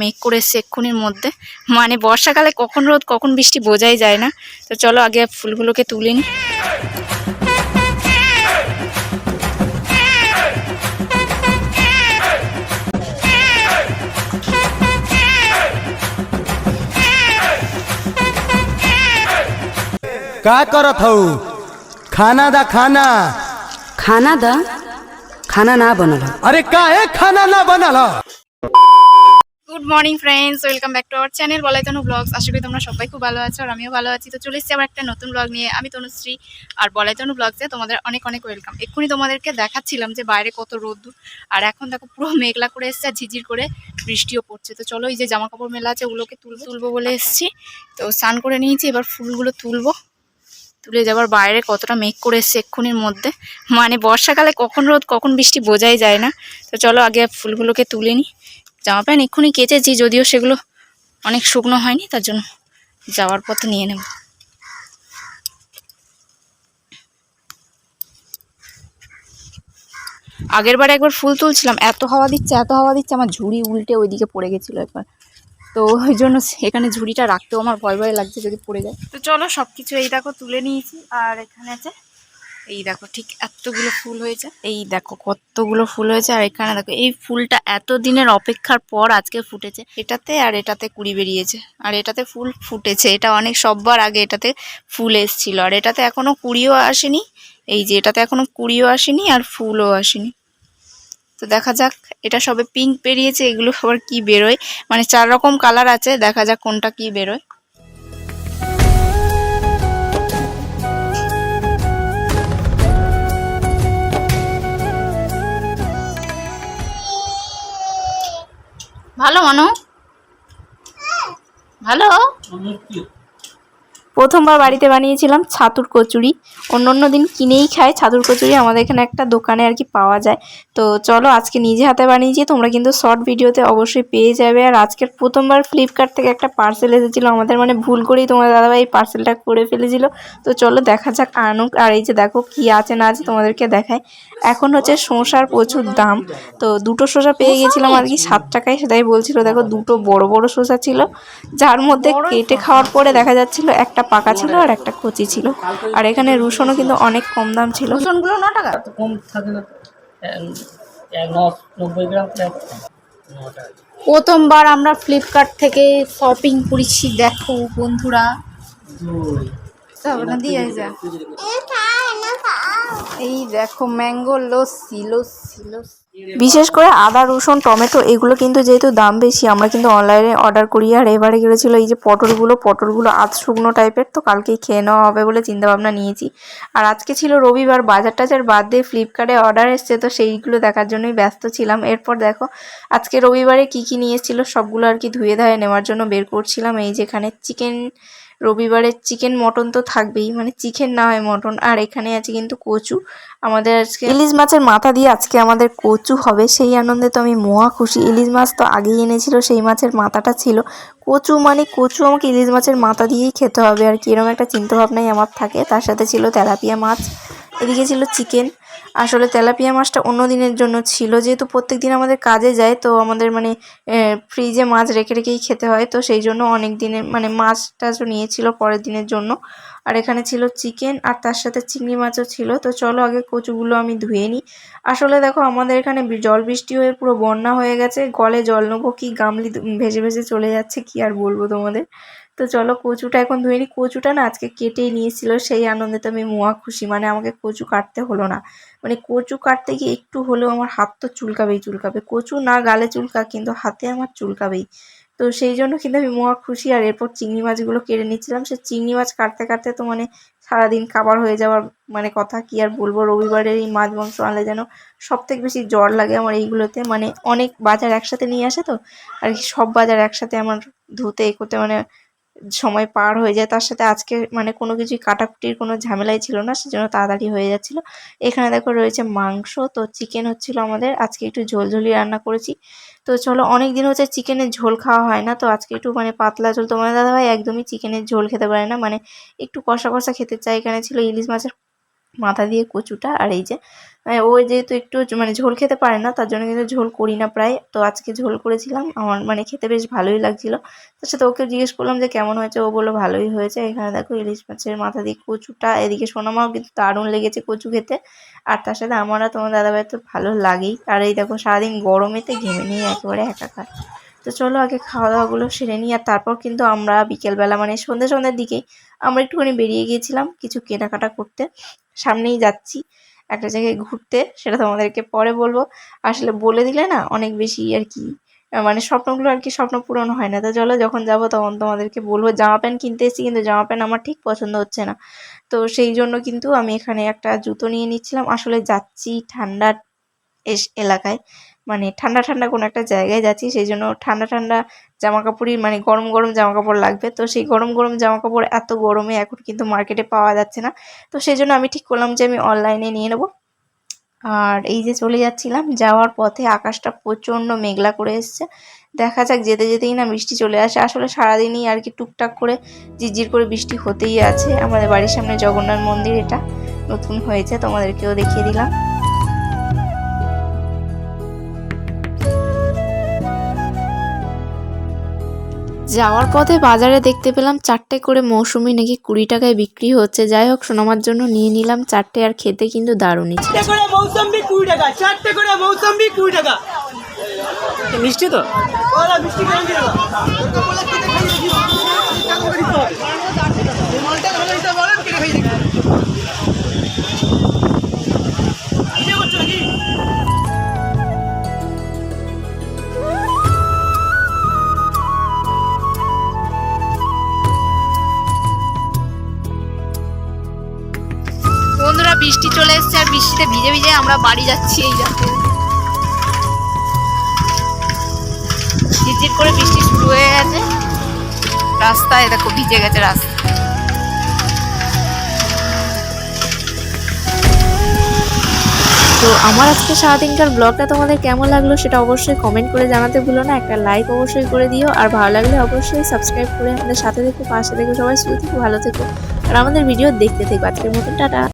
মেঘ করে এসছে এক্ষুনির মধ্যে মানে বর্ষাকালে কখন রোদ কখন বৃষ্টি বোঝাই যায় না তো চলো আগে ফুলগুলোকে তুলে নিই का करत हऊ खाना दा खाना खाना द खाना ना बनल ह। अरे काहे खाना ना बनल ह? good morning friends welcome back to our channel বলাইতনু blogs আশা করি তোমরা সবাই খুব ভালো আছো আর আমিও ভালো আছি। তো চলে এসেছি আবার একটা নতুন ব্লগ নিয়ে। আমি তনুশ্রী আর বলাই বলাইতনু ব্লগসে তোমাদের অনেক অনেক ওয়েলকাম এক্ষুনি তোমাদেরকে দেখাচ্ছিলাম যে বাইরে কত রোদ্দুর। আর এখন দেখো পুরো মেঘলা করে এসছে আর ঝিঝির করে বৃষ্টিও পড়ছে। তো চলো এই যে জামা কাপড় মেলা আছে ওগুলোকে তুলবো। তুলবো বলে এসেছি। তো স্নান করে নিয়েছি এবার ফুলগুলো তুলবো। তুলে যাবার বাইরে কতটা মেঘ করে এসছে এক্ষুনির মধ্যে। মানে বর্ষাকালে কখন রোদ কখন বৃষ্টি বোঝাই যায় না। তো চলো আগে ফুলগুলোকে তুলে নিই জামা প্যান্ট এক্ষুনি কেচেছি যদিও সেগুলো অনেক শুকনো হয়নি, তার জন্য যাওয়ার পথে নিয়ে নেব। আগের বার একবার ফুল তুলছিলাম, এত হাওয়া দিচ্ছে, এত হাওয়া দিচ্ছে, আমার ঝুড়ি উল্টে ওইদিকে পড়ে গেছিল একবার। তো ওই জন্য এখানে ঝুড়িটা রাখতেও আমার ভয় ভয় লাগছে যদি পড়ে যায়। তো চলো সব কিছু এই দেখো তুলে নিয়েছি, আর এখানে আছে এই দেখো ঠিক এতগুলো ফুল হয়েছে। এই দেখো কতগুলো ফুল হয়েছে আর এখানে দেখো, এই ফুলটা এত দিনের অপেক্ষার পর আজকে ফুটেছে। এটাতে আর এটাতে কুড়ি বেরিয়েছে। আর এটাতে ফুল ফুটেছে। এটা অনেক সববার আগে এটাতে ফুল এসছিল। আর এটাতে এখনও কুড়িও আসেনি। এই যে এটাতে এখনও কুড়িও আসেনি আর ফুলও আসেনি। তো দেখা যাক, এটা সবে পিঙ্ক বেরিয়েছে, এগুলো আবার কি বেরোয়? মানে চার রকম কালার আছে, দেখা যাক কোনটা কি বেরোয়। মানো ভালো? প্রথমবার বাড়িতে বানিয়েছিলাম ছাতুর কচুরি। অন্য অন্য দিন কিনেই খাই ছাতুর কচুরি আমাদের এখানে একটা দোকানে আর কি পাওয়া যায়। তো চলো আজকে নিজে হাতে বানিয়েছি তোমরা কিন্তু শর্ট ভিডিওতে অবশ্যই পেয়ে যাবে। আর আজকের প্রথমবার ফ্লিপকার্ট থেকে একটা পার্সেল এসেছিল আমাদের মানে ভুল করেই তোমার দাদাভাই এই পার্সেলটা করে ফেলেছিল। তো চলো দেখা যাক আনুক। আর এই যে দেখো কি আছে না আছে তোমাদেরকে দেখায় এখন হচ্ছে শসার প্রচুর দাম। তো দুটো শসা পেয়ে গেছিলাম আর কি সাত টাকায় সেটাই বলছিল। দেখো দুটো বড় বড় শসা ছিল যার মধ্যে কেটে খাওয়ার পরে দেখা যাচ্ছিল একটা পাকা ছিল আর একটা কচি ছিল। আর এখানে রসুনও কিন্তু অনেক কম দাম ছিল। রসুনগুলো ন টাকা? কম থাকে না তো। এক- এক ন- নব্বই গ্রাম টাকা। প্রথমবার আমরা ফ্লিপকার্ট থেকে শপিং করেছি দেখো বন্ধুরা। দিয়ে যা। এই দেখো ম্যাঙ্গো, লস্যি লস্যি লস্যি। বিশেষ করে আদা, রসুন, টমেটো, এগুলো কিন্তু যেহেতু দাম বেশি, আমরা কিন্তু অনলাইনে অর্ডার করি। আর এবারে গেছিল এই যে পটলগুলো পটলগুলো আধ শুকনো টাইপের তো কালকেই খেয়ে নেওয়া হবে বলে চিন্তা ভাবনা নিয়েছি। আর আজকে ছিল রবিবার বাজার টাজার বাদ দিয়ে ফ্লিপকার্টে অর্ডার এসছে, তো সেইগুলো দেখার জন্যই ব্যস্ত ছিলাম। এরপর দেখো, আজকে রবিবারে কি কি নিয়ে এসেছিল, সবগুলো আর কি ধুয়ে ধায়ে নেওয়ার জন্য বের করছিলাম। এই যেখানে চিকেন রবিবারে চিকেন মটন তো থাকবেই। মানে চিকেন না হয় মটন আর এখানে আছে কিন্তু কচু। আমাদের আজকে ইলিশ মাছের মাথা দিয়ে আজকে আমাদের কচু হবে। সেই আনন্দে তো আমি মহা খুশি। ইলিশ মাছ তো আগেই এনেছিল, সেই মাছের মাথাটা ছিল। কচু মানে কচু আমাকে ইলিশ মাছের মাথা দিয়েই খেতে হবে। আর কি এরকম একটা চিন্তাভাবনাই আমার থাকে। তার সাথে ছিল তেলাপিয়া মাছ। এদিকে ছিল চিকেন আসলে তেলাপিয়া মাছটা অন্য দিনের জন্য ছিল। যেহেতু প্রত্যেক দিন আমাদের কাজে যায়, তো আমাদের মানে ফ্রিজে মাছ রেখে রেখেই খেতে হয়। তো সেই জন্য অনেক দিনের মানে মাছ টাছও নিয়েছিল পরের দিনের জন্য। আর এখানে ছিল চিকেন আর তার সাথে চিংড়ি মাছও ছিল। তো চলো আগে কচুগুলো আমি ধুয়ে নিই। আসলে দেখো, আমাদের এখানে জল বৃষ্টি হয়ে পুরো বন্যা হয়ে গেছে। গলে জল নেব কি, গামলি ভেজে ভেসে চলে যাচ্ছে, কি আর বলব তোমাদের? তো চলো কচুটা এখন ধুয়ে নিই। কচুটা না আজকে কেটেই নিয়েছিল, সেই আনন্দে তো আমি মোয়া খুশি। মানে আমাকে কচু কাটতে হলো না। মানে কচু কাটতে গিয়ে একটু হলেও আমার হাত তো চুলকাবেই চুলকাবে। কচু না গালে চুলকা, কিন্তু হাতে আমার চুলকাবেই। তো সেই জন্য কিন্তু আমি মহা খুশি, আর এরপর চিংড়ি মাছগুলো কেড়ে নিচ্ছিলাম। সে চিংড়ি মাছ কাটতে কাটতে তো মানে সারাদিন খাবার হয়ে যাওয়ার মানে কথা, কি আর বলব? রবিবারের এই মাছ মাংস আনলে যেন সব থেকে বেশি জ্বর লাগে আমার এইগুলোতে। মানে অনেক বাজার একসাথে নিয়ে আসে তো, আর কি সব বাজার একসাথে আমার ধুতে করতে মানে সময় পার হয়ে যায়। তার সাথে আজকে মানে কোনো কিছুই কাটাকুটির কোনো ঝামেলাই ছিল না, সেজন্য তাড়াতাড়ি হয়ে যাচ্ছিল। এখানে দেখো রয়েছে মাংস, তো চিকেন হচ্ছিল আমাদের। আজকে একটু ঝোল ঝোলি রান্না করেছি। তো চলো অনেক দিন হচ্ছে চিকেনের ঝোল খাওয়া হয় না, তো আজকে একটু মানে পাতলা ঝোল তোমার দাদাভাই একদমই চিকেনের ঝোল খেতে পারে না। মানে একটু কষা কষা খেতে চাই এখানে ছিল ইলিশ মাছের মাথা দিয়ে কচুটা আর এই যে মানে ও যেহেতু একটু মানে ঝোল খেতে পারে না, তার জন্য কিন্তু ঝোল করি না প্রায়। তো আজকে ঝোল করেছিলাম, আমার মানে খেতে বেশ ভালোই লাগছিল। তার সাথে ওকে জিজ্ঞেস করলাম যে, কেমন হয়েছে? ও বলল, ভালোই হয়েছে। এখানে দেখো ইলিশ মাছের মাথা দিয়ে কচুটা, এদিকে সোনামাও কিন্তু দারুণ লেগেছে কচু খেতে। আর তার সাথে আমারা তোমার দাদাভাই তো ভালো লাগেই। আর এই দেখো সারাদিন গরমেতে ঘেমে নিয়ে একেবারে একাকার। তো চলো আগে খাওয়া দাওয়াগুলো সেরে নিই, আর তারপর কিন্তু আমরা বিকেলবেলা মানে সন্ধ্যে সন্ধ্যের দিকেই আমরা একটুখানি বেরিয়ে গিয়েছিলাম কিছু কেনাকাটা করতে। সামনেই যাচ্ছি একটা জায়গায় ঘুরতে, সেটা তোমাদেরকে পরে বলব। আসলে বলে দিলে না অনেক বেশি আর কি মানে স্বপ্নগুলো আর কি স্বপ্ন পূরণ হয় না। তো চলো যখন যাব তখন তোমাদেরকে বলব, জামা প্যান্ট কিনতে এসেছি কিন্তু জামা প্যান্ট আমার ঠিক পছন্দ হচ্ছে না। তো সেই জন্য কিন্তু আমি এখানে একটা জুতো নিয়ে নিচ্ছিলাম। আসলে যাচ্ছি ঠান্ডার এস, এলাকায়। মানে ঠান্ডা ঠান্ডা কোনো একটা জায়গায় যাচ্ছি, সেই জন্য ঠান্ডা ঠান্ডা জামা কাপড়ই মানে গরম গরম জামা কাপড় লাগবে। তো সেই গরম গরম জামা কাপড় এত গরমে এখন কিন্তু মার্কেটে পাওয়া যাচ্ছে না। তো সেই জন্য আমি ঠিক করলাম যে আমি অনলাইনে নিয়ে নেব। আর এই যে চলে যাচ্ছিলাম, যাওয়ার পথে আকাশটা প্রচণ্ড মেঘলা করে এসছে। দেখা যাক যেতে যেতেই না বৃষ্টি চলে আসে। আসলে সারাদিনই আর কি টুকটাক করে ঝিরঝির করে বৃষ্টি হতেই আছে। আমাদের বাড়ির সামনে জগন্নাথ মন্দির এটা নতুন হয়েছে, তোমাদেরকেও দেখিয়ে দিলাম। যাওয়ার পথে বাজারে দেখতে পেলাম চারটে করে মৌসুমি নাকি কুড়ি টাকায় বিক্রি হচ্ছে। যাই হোক সোনামার জন্য নিয়ে নিলাম। চারটে আর খেতে কিন্তু দারুণই ছিল। মৌসম্বি কুড়ি টাকা চারটে করে মৌসম্বি কুড়ি টাকা। মিষ্টি তো? মিষ্টি বৃষ্টি চলে এসেছে আর বৃষ্টিতে ভিজে ভিজে আমরা বাড়ি যাচ্ছি এই যাতে ঝিরঝির করে বৃষ্টি শুরু হয়ে গেছে। রাস্তায় দেখো ভিজে গেছে রাস্তা। তো আমার আজকে সারাদিনকার ব্লগটা তোমাদের কেমন লাগল সেটা অবশ্যই কমেন্ট করে জানাতে ভুলো না। একটা লাইক অবশ্যই করে দিও। আর ভালো লাগলে অবশ্যই সাবস্ক্রাইব করে আমাদের সাথে থেকো, পাশে থেকো, সবাই শুধু ভালো থেকো। আর আমাদের ভিডিও দেখতে থেকো আজকের মতন। টাটা।